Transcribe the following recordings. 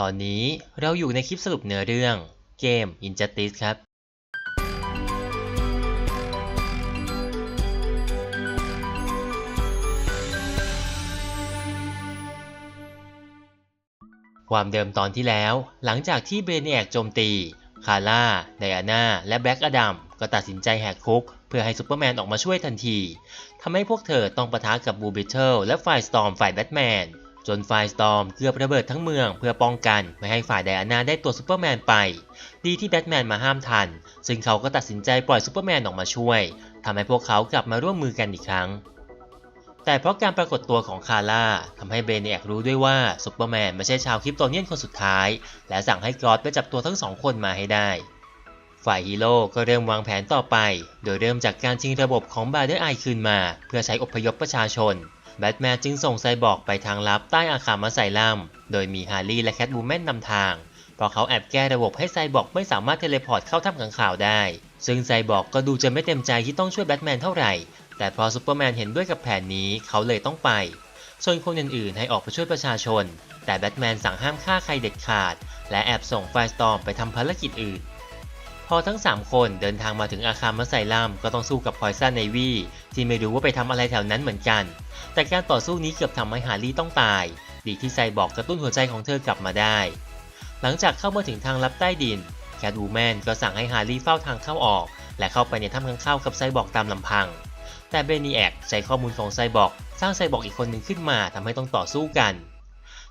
ตอนนี้เราอยู่ในคลิปสรุปเนื้อเรื่องเกม Injustice ครับ ความเดิมตอนที่แล้ว หลังจากที่เบรเนียกโจมตี คาร่า ไดอาน่า และแบล็กอดัมก็ตัดสินใจแหกคุก เพื่อให้ซูเปอร์แมนออกมาช่วยทันที ทำให้พวกเธอต้องปะทะกับบูบิเทิลและฝ่ายสตอมฝ่ายแบทแมน จนฝ่ายสตอมเกือบระเบิดทั้งเมืองเพื่อป้องกันไม่ให้ฝ่ายไดอาน่าได้ตัวซูเปอร์แมนไป ดีที่แบทแมนมาห้ามทัน ซึ่งเขาก็ตัดสินใจปล่อยซูเปอร์แมนออกมาช่วยทำให้พวกเขากลับมาร่วมมือกันอีกครั้ง แต่เพราะการปรากฏตัวของคาร่าทำให้เบนียกรู้ด้วยว่าซูเปอร์แมนไม่ใช่ชาวคริปโตเนียนคนสุดท้าย และสั่งให้กรอดไปจับตัวทั้งสองคนมาให้ได้ฝ่ายฮีโร่ก็เริ่มวางแผนต่อไป โดยเริ่มจากการชิงระบบของบาร์เดอร์ไอคืนมา เพื่อใช้อพยพประชาชน แบทแมนจึงส่งไซบอร์กไปทางลับใต้อาคารมาไซลัมโดยมีฮาร์รี่และแคทบูแมนนำทาง เพราะเขาแอบแก้ระบบให้ไซบอร์กไม่สามารถเทเลพอร์ตเข้าถ้ำขังข่าวได้ ซึ่งไซบอร์กก็ดูจะไม่เต็มใจที่ต้องช่วยแบทแมนเท่าไหร่ แต่พอซูเปอร์แมนเห็นด้วยกับแผนนี้เขาเลยต้องไป ส่วนคนอื่นๆให้ออกไปช่วยประชาชน แต่แบทแมนสั่งห้ามฆ่าใครเด็ดขาด และแอบส่งไฟสตอมไปทำภารกิจอื่น พอทั้ง 3 คนเดินทางมาถึงอาคารมัสไซลัมก็ต้องสู้กับพอยซันเนวีที่ไม่รู้ว่าไปทำอะไรแถวนั้นเหมือนกัน แต่การต่อสู้นี้เกือบทำให้ฮาร์รี่ต้องตาย ดีที่ไซบอกกระตุ้นหัวใจของเธอกลับมาได้ หลังจากเข้ามาถึงทางลับใต้ดินแคทวูแมนก็สั่งให้ฮาร์รี่เฝ้าทางเข้าออก และเข้าไปในถ้ำข้างเข้ากับไซบอกตามลำพัง แต่เบนีแอกใช้ข้อมูลของไซบอกสร้างไซบอกอีกคนหนึ่งขึ้นมาทำให้ต้องต่อสู้กัน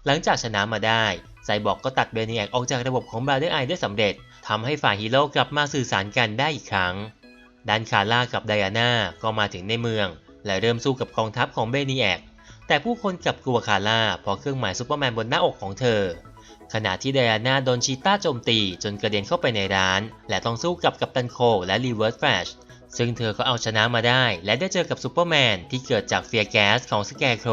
หลังจากชนะมาได้ไซบอร์กก็ตัดเบนีแอกออกจากระบบของบราเดอร์ไอได้สำเร็จทำให้ฝ่ายฮีโร่กลับมาสื่อสารกันได้อีกครั้งด้านคาร่ากับไดอาน่าก็มาถึงในเมือง และเริ่มสู้กับกองทัพของเบนีแอกแต่ผู้คนกลับกลัวคาร่าเพราะเครื่องหมายซูเปอร์แมนบนหน้าอกของเธอ ขณะที่ไดอาน่าโดนชีต้าโจมตีจนกระเด็นเข้าไปในร้าน และต้องสู้กับกัปตันโคและรีเวิร์สแฟลชซึ่งเธอก็เอาชนะมาได้ และได้เจอกับซูเปอร์แมนที่เกิดจากเฟียร์แก๊สของสแกร์โคร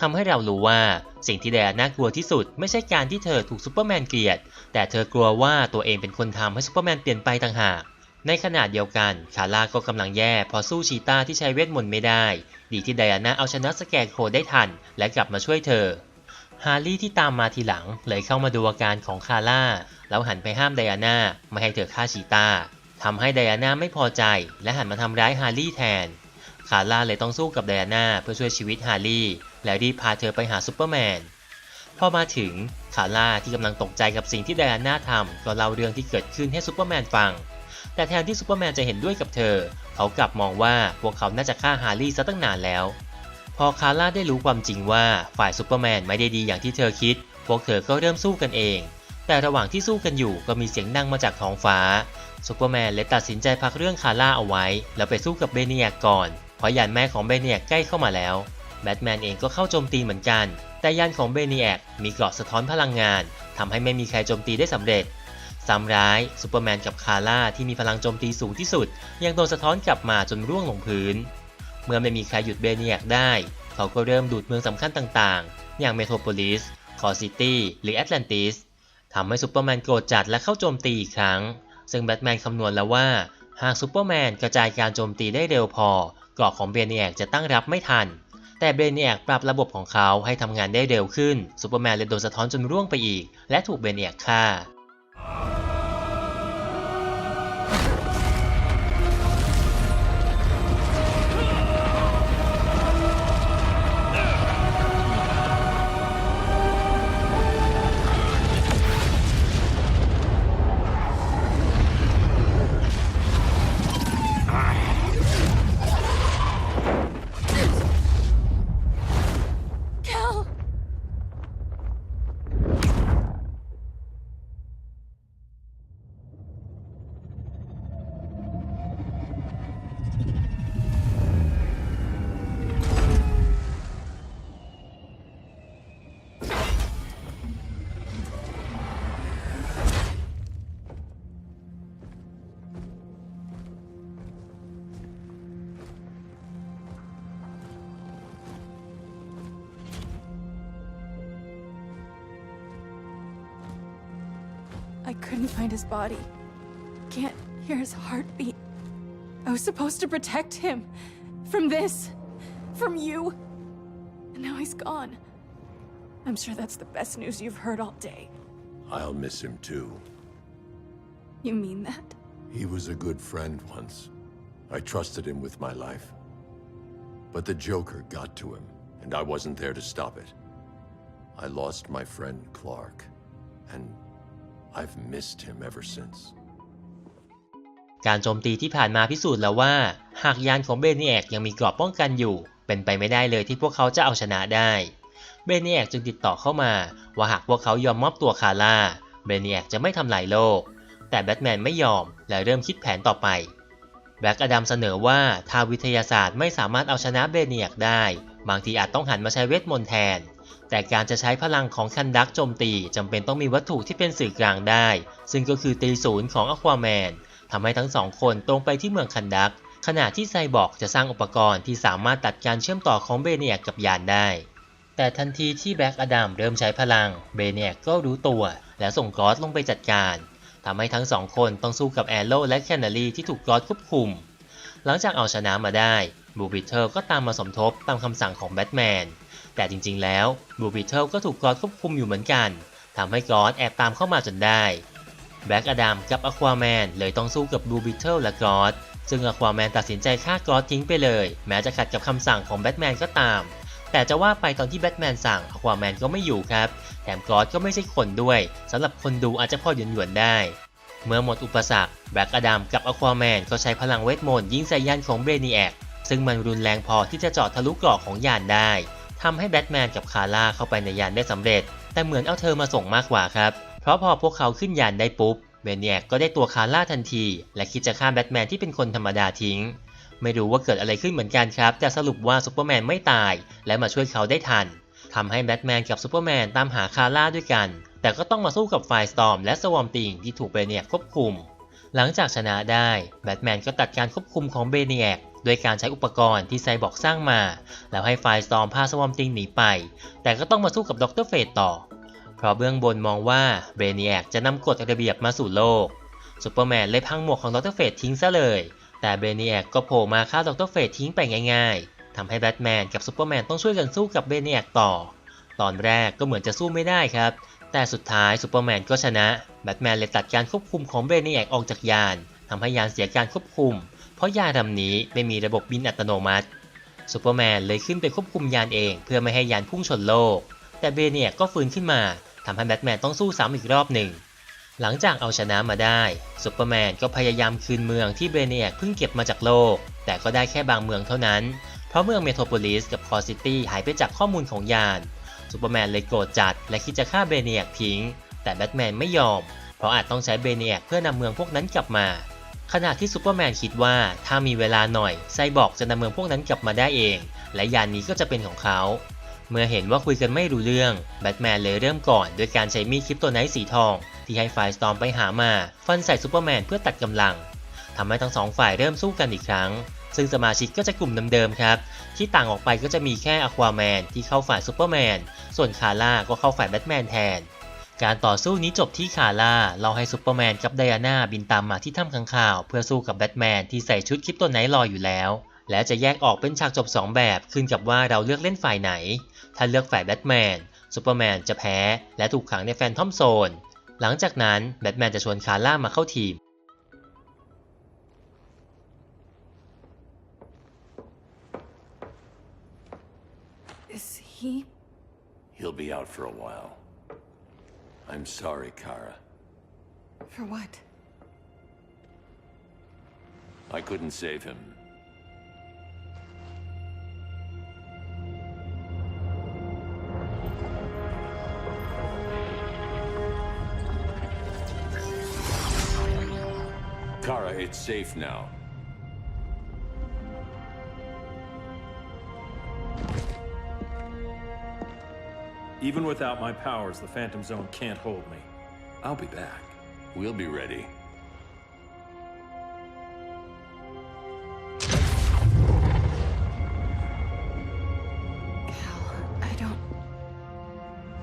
ทำให้เรารู้ว่าสิ่งที่ไดอาน่ากลัวที่สุด ไม่ใช่การที่เธอถูกซูเปอร์แมนเกลียด แต่เธอกลัวว่าตัวเองเป็นคนทำให้ซูเปอร์แมนเปลี่ยนไปต่างหาก ในขณะเดียวกันคาร่าก็กำลังแย่พอสู้ชีตาที่ใช้เวทมนต์ไม่ได้ ดีที่ไดอาน่าเอาชนะสแกรโครได้ทัน และกลับมาช่วยเธอฮาร์รี่ที่ตามมาทีหลังเลยเข้ามาดูอาการของคาร่าแล้วหันไปห้ามไดอาน่าไม่ให้เธอฆ่าชีตาทำให้ไดอาน่าไม่พอใจ และหันมาทำร้ายฮาร์รี่แทน คาร่าเลยต้องสู้กับไดอาน่าเพื่อช่วยชีวิตฮาร์รี่ และรีบพาเธอไปหาซูเปอร์แมน พอมาถึงคาร่าที่กำลังตกใจกับสิ่งที่ไดอาน่าทำก็เล่าเรื่องที่เกิดขึ้นให้ซูเปอร์แมนฟัง แต่แทนที่ซูเปอร์แมนจะเห็นด้วยกับเธอ เขากลับมองว่าพวกเขาน่าจะฆ่าฮาร์รี่ซะตั้งนานแล้ว พอคาร่าได้รู้ความจริงว่าฝ่ายซูเปอร์แมนไม่ได้ดีอย่างที่เธอคิด พวกเธอก็เริ่มสู้กันเอง แต่ระหว่างที่สู้กันอยู่ก็มีเสียงดังมาจากท้องฟ้าซูเปอร์แมนเลยตัดสินใจพักเรื่องคาร่าเอาไว้ แล้วไปสู้กับเบเนียก่อนเพราะยานแม่ของเบเนียกใกล้เข้ามาแล้ว แบทแมนเองก็เข้าโจมตีเหมือนกัน แต่ยานของเบเนียกมีเกราะสะท้อนพลังงานทำให้ไม่มีใครโจมตีได้สำเร็จซ้ำร้ายซูเปอร์แมนกับคาร่าที่มีพลังโจมตีสูงที่สุด ยังโดนสะท้อนกลับมาจนร่วงลงพื้น เมื่อไม่มีใครหยุดเบเนียกได้ เขาก็เริ่มดูดเมืองสำคัญต่างๆ อย่างเมโทรโพลิส คอร์ซิตี้ หรือแอตแลนติสทำให้ซูเปอร์แมนโกรธจัดและเข้าโจมตีอีกครั้ง ซึ่งแบทแมนคำนวณแล้วว่า หากซูเปอร์แมนกระจายการโจมตีได้เร็วพอเกราะของเบเนียกจะตั้งรับไม่ทัน แต่เบเนียกปรับระบบของเขาให้ทำงานได้เร็วขึ้นซูเปอร์แมนเลยโดนสะท้อนจนร่วงไปอีก และถูกเบเนียกฆ่า I couldn't find his body. Can't hear his heartbeat. I was supposed to protect him. From this. From you. And now he's gone. I'm sure that's the best news you've heard all day. I'll miss him too. You mean that? He was a good friend once. I trusted him with my life. But the Joker got to him, and I wasn't there to stop it. I lost my friend Clark, and I've missed him ever since. การโจมตีที่ผ่านมาพิสูจน์แล้วว่า หากยานของเบเนียกยังมีกรอบป้องกันอยู่ เป็นไปไม่ได้เลยที่พวกเขาจะเอาชนะได้ เบเนียกจึงติดต่อเข้ามา ว่าหากพวกเขายอมมอบตัวคาร่า เบเนียกจะไม่ทำลายโลก แต่แบทแมนไม่ยอมและเริ่มคิดแผนต่อไปแบล็กอดัมเสนอว่าถ้าวิทยาศาสตร์ไม่สามารถเอาชนะเบเนียกได้ บางทีอาจต้องหันมาใช้เวทมนต์แทน แต่การจะใช้พลังของคันดักโจมตีจำเป็นต้องมีวัตถุที่เป็นสื่อกลางได้ ซึ่งก็คือตีศูนย์ของอควาแมนทำให้ทั้งสองคนตรงไปที่เมืองคันดัก ขณะที่ไซบอร์กจะสร้างอุปกรณ์ที่สามารถตัดการเชื่อมต่อของเบเนียกกับยานได้ แต่ทันทีที่แบล็กอดัมเริ่มใช้พลัง เบเนียกก็รู้ตัว และส่งกรอสลงไปจัดการทำให้ทั้งสองคนต้องสู้กับแอโร่และแคนารีที่ถูกกรอสควบคุม หลังจากเอาชนะมาได้บูบิเทลก็ตามมาสมทบตามคำสั่งของแบทแมน แต่จริงๆ แล้วบูบิเทิลก็ถูกกรอสควบคุมอยู่เหมือนกันทำให้กรอสแอบตามเข้ามาจนได้แบล็กอดัมกับอควาแมนเลยต้องสู้กับบูบิเทิลและกรอสซึ่งอควาแมนตัดสินใจฆ่ากรอสทิ้งไปเลย แม้จะขัดกับคำสั่งของแบทแมนก็ตาม แต่จะว่าไปตอนที่แบทแมนสั่งอควาแมนก็ไม่อยู่ครับ แถมกรอสก็ไม่ใช่คนด้วยสำหรับคนดูอาจจะพอหยวนๆได้ เมื่อหมดอุปสรรคแบล็กอดัมกับอควาแมนก็ใช้พลังเวทมนต์ยิงใส่ยานของเบรนีแอกซึ่งมันรุนแรงพอที่จะเจาะทะลุเกราะของยานได้ ทำให้แบทแมนกับคาร่าเข้าไปในยานได้สำเร็จ แต่เหมือนเอาเธอมาส่งมากกว่าครับ เพราะพอพวกเขาขึ้นยานได้ปุ๊บเบรนีแอกก็ได้ตัวคาร่าทันที และคิดจะฆ่าแบทแมนที่เป็นคนธรรมดาทิ้ง ไม่รู้ว่าเกิดอะไรขึ้นเหมือนกันครับ แต่สรุปว่าซูเปอร์แมนไม่ตาย และมาช่วยเขาได้ทันทำให้แบทแมนกับซูเปอร์แมนตามหาคาร่าด้วยกัน แต่ก็ต้องมาสู้กับไฟสตอมและสวอมติงที่ถูกเบรนีแอกควบคุม หลังจากชนะได้แบทแมนก็ตัดการควบคุมของเบเนียก โดยการใช้อุปกรณ์ที่ไซบอร์กสร้างมา แล้วให้ไฟสตอมพาสวอมติงหนีไป แต่ก็ต้องมาสู้กับด็อกเตอร์เฟตต่อ เพราะเบื้องบนมองว่าเบเนียกจะนำกฎระเบียบมาสู่โลกซูเปอร์แมนเลยพังหมวกของด็อกเตอร์เฟตทิ้งซะเลย แต่เบเนียกก็โผล่มาฆ่าด็อกเตอร์เฟตทิ้งไปง่าย ๆทำให้แบทแมนกับซูเปอร์แมนต้องช่วยกันสู้กับเบเนียกต่อ ตอนแรกก็เหมือนจะสู้ไม่ได้ครับ แต่สุดท้ายซูเปอร์แมนก็ชนะ แบทแมนเลยตัดการควบคุมของเบเนียกออกจากยานทำให้ยานเสียการควบคุม เพราะยานลำนี้ไม่มีระบบบินอัตโนมัติซูเปอร์แมนเลยขึ้นไปควบคุมยานเองเพื่อไม่ให้ยานพุ่งชนโลก แต่เบเนียก็ฟื้นขึ้นมาทำให้แบทแมนต้องสู้ซ้ำอีกรอบหนึ่ง หลังจากเอาชนะมาได้ซูเปอร์แมนก็พยายามคืนเมืองที่เบเนียกเพิ่งเก็บมาจากโลก แต่ก็ได้แค่บางเมืองเท่านั้น เพราะเมืองเมโทรโพลิสกับคอซิตี้หายไปจากข้อมูลของยานซูเปอร์แมนเลยโกรธจัดและคิดจะฆ่าเบเนียกทิ้ง แต่แบทแมนไม่ยอม เพราะอาจต้องใช้เบเนียกเพื่อนำเมืองพวกนั้นกลับมา ขณะที่ซูเปอร์แมนคิดว่าถ้ามีเวลาหน่อยไซบอร์กจะนำเมืองพวกนั้นกลับมาได้เอง และยานนี้ก็จะเป็นของเขา เมื่อเห็นว่าคุยกันไม่รู้เรื่องแบทแมนเลยเริ่มก่อนด้วยการใช้มีดคริปโตไนท์สีทอง ที่ให้ไฟสตอมไปหามา ฟันใส่ซูเปอร์แมนเพื่อตัดกำลังทำให้ทั้งสองฝ่ายเริ่มสู้กันอีกครั้ง ซึ่งสมาชิกก็จะกลุ่มเดิมๆครับ ที่ต่างออกไปก็จะมีแค่อควาแมนที่เข้าฝ่ายซูเปอร์แมนส่วนคาร่าก็เข้าฝ่ายแบทแมนแทน การต่อสู้นี้จบที่คาร่าเราให้ซูเปอร์แมนกับไดอาน่าบินตามมาที่ถ้ำข้างข่าว เพื่อสู้กับแบทแมนที่ใส่ชุดคริปโตไนท์รออยู่แล้ว และจะแยกออกเป็นฉากจบ 2 แบบขึ้นกับว่าเราเลือกเล่นฝ่ายไหน ถ้าเลือกฝ่ายแบทแมนซูเปอร์แมนจะแพ้ และถูกขังในแฟนทอมโซน หลังจากนั้นแบทแมนจะชวนคาร่ามาเข้าทีม Is he? He'll be out for a while. I'm sorry, Kara. For what? I couldn't save him. Kara, it's safe now. Even without my powers, the Phantom Zone can't hold me. I'll be back. We'll be ready. Cal, I don't.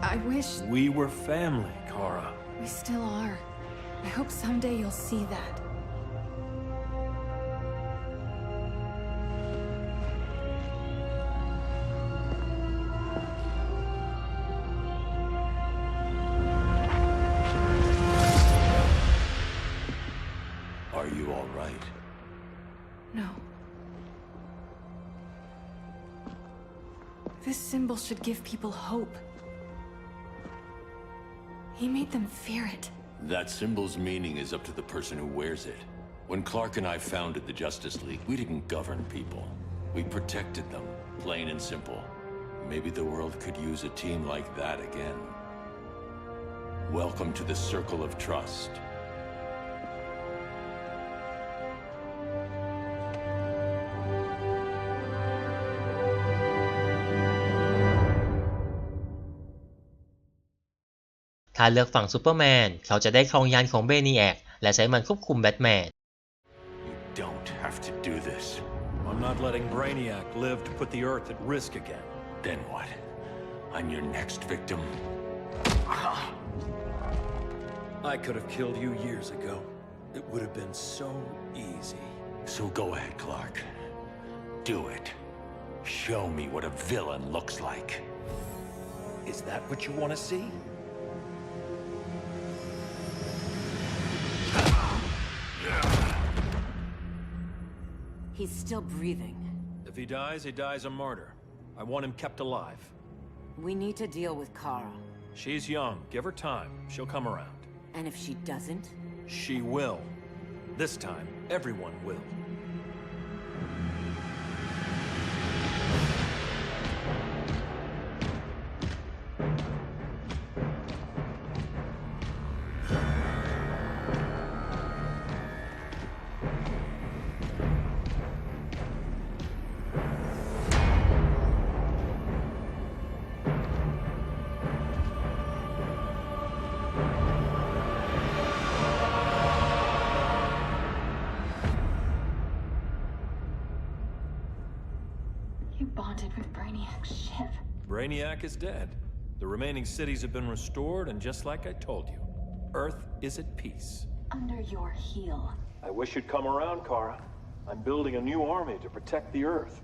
I wish We were family, Kara. we still are. I hope someday you'll see that. Give people hope. He made them fear it. That symbol's meaning is up to the person who wears it. When Clark and I founded the Justice League, we didn't govern people. We protected them, plain and simple. Maybe the world could use a team like that again. Welcome to the Circle of Trust. ถ้าเลือกฝั่งซูเปอร์แมน เขาจะได้ครองยานของเบนีแอกและใช้มันควบคุมแบทแมน You don't have to do this. I'm not letting Brainiac live to put the Earth at risk again. Then what? I'm your next victim. I could have killed you years ago. It would have been so easy. So go ahead, Clark. Do it. Show me what a villain looks like. Is that what you want to see? He's still breathing. If he dies, he dies a martyr. I want him kept alive. We need to deal with Kara. She's young. Give her time. She'll come around. And if she doesn't? She will. This time, everyone will. You bonded with Brainiac's ship. Brainiac is dead. The remaining cities have been restored, and just like I told you, Earth is at peace. Under your heel. I wish you'd come around, Kara. I'm building a new army to protect the Earth.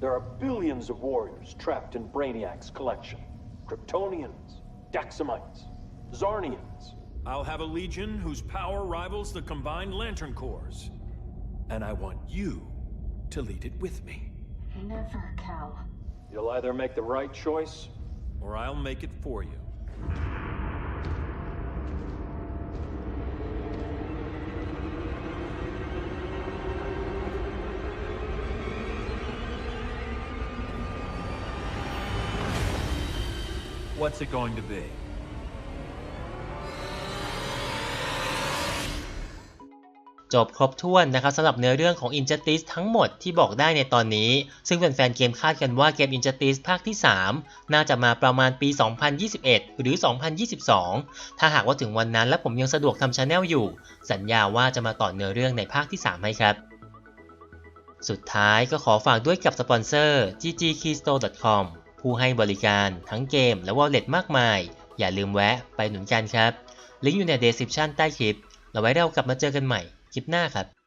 There are billions of warriors trapped in Brainiac's collection. Kryptonians, Daxamites, Zarnians. I'll have a legion whose power rivals the combined Lantern Corps. And I want you to lead it with me. Never, Cal. You'll either make the right choice, or I'll make it for you. What's it going to be? จบครบถ้วนนะครับสำหรับเนื้อเรื่องของ Injustice ทั้งหมดที่บอกได้ในตอนนี้ ซึ่งแฟนๆเกมคาดกันว่าเกม Injustice ภาคที่ 3 น่าจะมาประมาณปี 2021 หรือ 2022 ถ้าหากว่าถึงวันนั้นและผมยังสะดวกทำชาแนลอยู่ สัญญาว่าจะมาต่อเนื้อเรื่องในภาคที่ 3 ให้ครับ สุดท้ายก็ขอฝากด้วยกับสปอนเซอร์ ggkeystore.com ผู้ให้บริการทั้งเกมและ wallet มากมาย อย่าลืมแวะไปหนุนกันครับ ลิงก์อยู่ใน description ใต้คลิปแล้วไว้เรากลับมาเจอกันใหม่ คลิปหน้าครับ